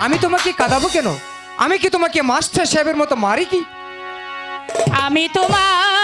আমি তোমাকে কাঁদাবো কেন? আমি কি তোমাকে মাস্টার সাহেবের মতো মারি কি? আমি তোমার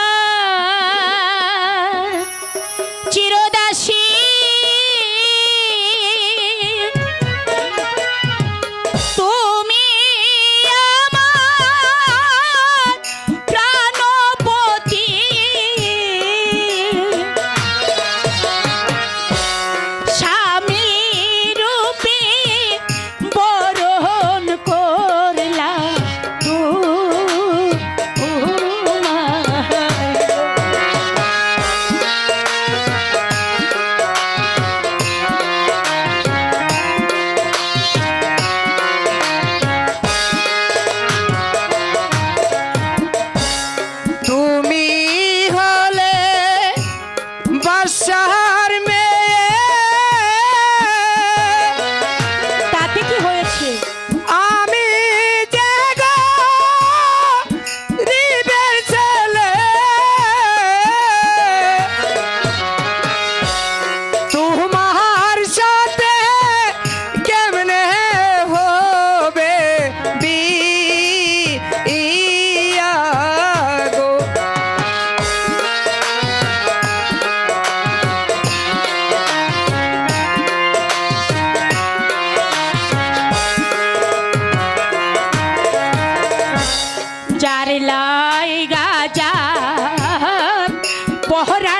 পহরা